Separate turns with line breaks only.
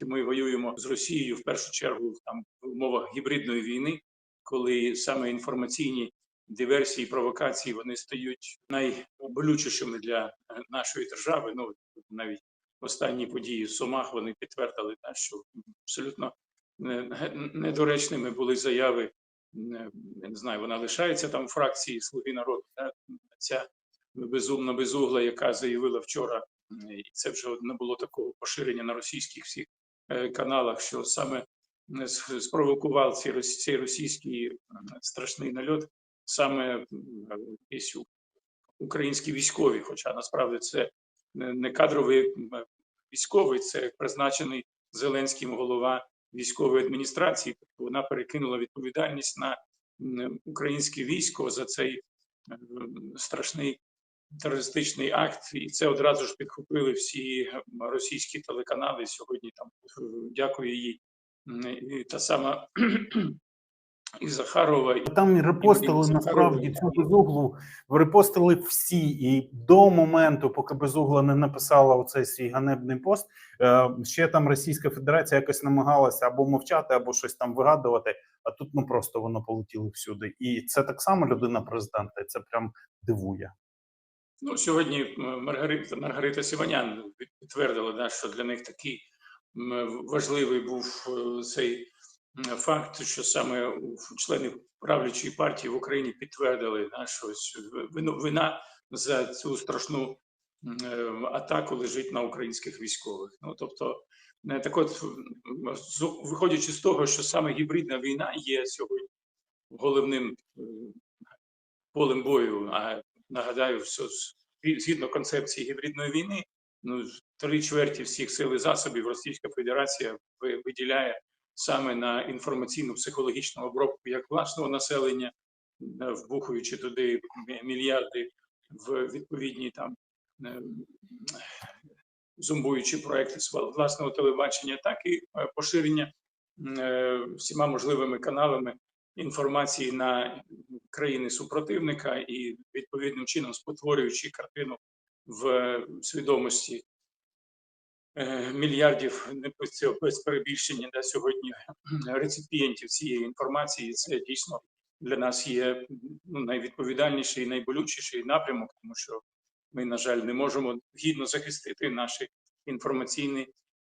Ми воюємо з Росією в першу чергу там в умовах гібридної війни, коли саме інформаційні диверсії, провокації вони стають найболючішими для е, нашої держави. Ну навіть останні події в Сумах вони підтвердили, що абсолютно е, недоречними були заяви. е, Я не знаю, вона лишається там фракції Слуги народу. Та, ця безумна безугла, яка заявила вчора, і це вже не було такого поширення на російських всіх каналах, що саме е, спровокував цей, рос- російський е, страшний нальот саме е, якісь українські військові, хоча насправді це не кадровий е, військовий, це призначений Зеленським голова військової адміністрації. Тобто вона перекинула відповідальність на українське військо за цей е, страшний терористичний акт, і це одразу ж підхопили всі російські телеканали. Сьогодні там е, дякую їй і та сама і Захарова, і
Там репостили
Імені
насправді цю безуглу, репостили всі, і до моменту, поки безугла не написала оцей свій ганебний пост, е, ще там Російська Федерація якось намагалася або мовчати, або щось там вигадувати. А тут ну просто воно полетіло всюди. І це так само людина президента, і це прям дивує.
Ну, сьогодні Маргарита, Маргарита Сіванян підтвердила, да, що для них такий важливий був е, цей факт, що саме члени правлячої партії в Україні підтвердили, да, що вина за цю страшну е, атаку лежить на українських військових. Ну тобто, е, так от, виходячи з того, що саме гібридна війна є сьогодні головним е, полем бою, а нагадаю, що згідно концепції гібридної війни, ну три чверті всіх сил і засобів Російська Федерація виділяє саме на інформаційну психологічну обробку як власного населення, е, вбухуючи туди мільярди в відповідні там е, зомбуючи проекти власного телебачення, так і е, поширення всіма можливими каналами інформації на країни супротивника і відповідним чином спотворюючи картину в свідомості е, мільярдів без перебільшення да, сьогодні реципієнтів цієї інформації. Це дійсно для нас є ну, найвідповідальніший і найболючіший напрямок, тому що ми, на жаль, не можемо гідно захистити наші інформаційні